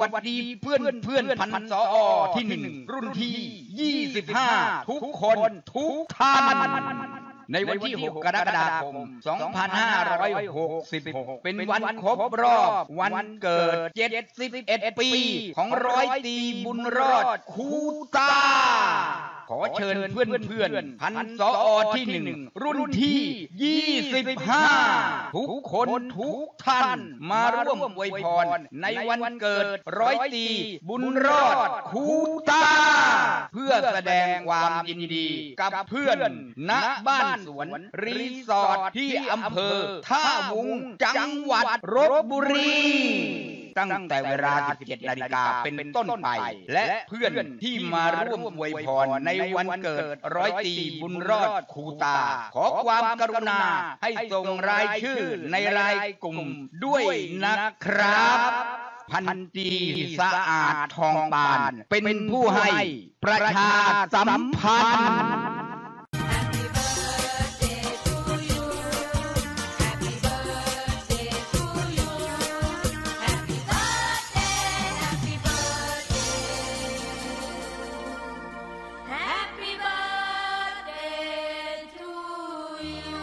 วัสดีเพื่อนเพื่อนพันสอที่หนึ่งรุ่นที่25ทุกคนทุกท่าน ในวันที่ 6 กรกฎาคม 2566 เป็นวันครบรอบ วันเกิด 71 ปี ของร้อยตรีบุญรอดคูตา ขอเชิญเพื่อนเพื่อนพันสอที่หนึ่งรุ่นที่ 25 ทุกคนทุกท่านมาร่วมอวยพร ในวันเกิดร้อยตรีบุญรอดคูตา เพื่อแสดงความยินดีกับเพื่อนณบ้านสวน รีสอร์ทที่อำเภอ ท่าวุงจังหวัดรบบุรี ตั้งแต่เวลา 17 นาฬิกาเป็นต้นไป และเพื่อนที่มาร่วมวยพรในวันเกิดร้อยตีบุญรอดคูตา ขอความกรุณาให้ส่งรายชื่อในรายกลุ่มด้วยนะครับพันตีสะอาดทองปาน เป็นผู้ให้ประชาสัมพันธ์ you.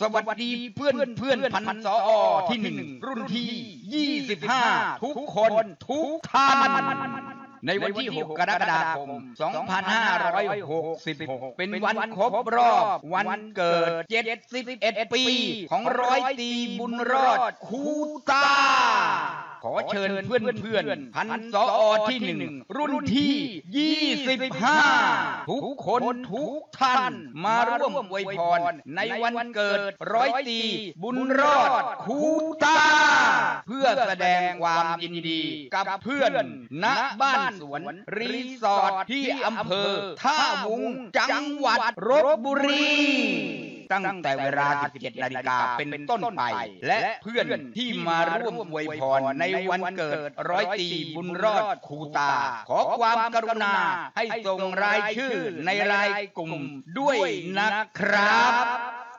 สวัสดีเพื่อนเพื่อนพันสอที่หนึ่งรุ่นที่25ทุกคนทุกท่าน ในวันที่ 6 กรกฎาคม 2566 เป็นวันครบรอบ วันเกิด 71 ปี ของร้อยตีบุญรอดคูตา ขอเชิญเพื่อนเพื่อนพันสอที่หนึ่งรุ่นที่25ทุกคนทุกท่านมาร่วมอวยพร ในวันเกิดร้อยตรีบุญรอดคูตา เพื่อแสดงความยินดี กับเพื่อนณบ้านสวน รีสอร์ทที่อำเภอ ท่าวุงจังหวัดรบบุรี ตั้งแต่เวลา 17 นาฬิกาเป็นต้นไป และเพื่อนที่มาร่วมวยพรในวันเกิดร้อยตีบุญรอดคูตา ขอความกรุณาให้ส่งรายชื่อในรายกลุ่มด้วยนะครับ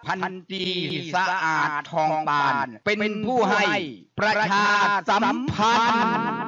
พันตีสะอาดทองปาน เป็นผู้ให้ประชาสัมพันธ์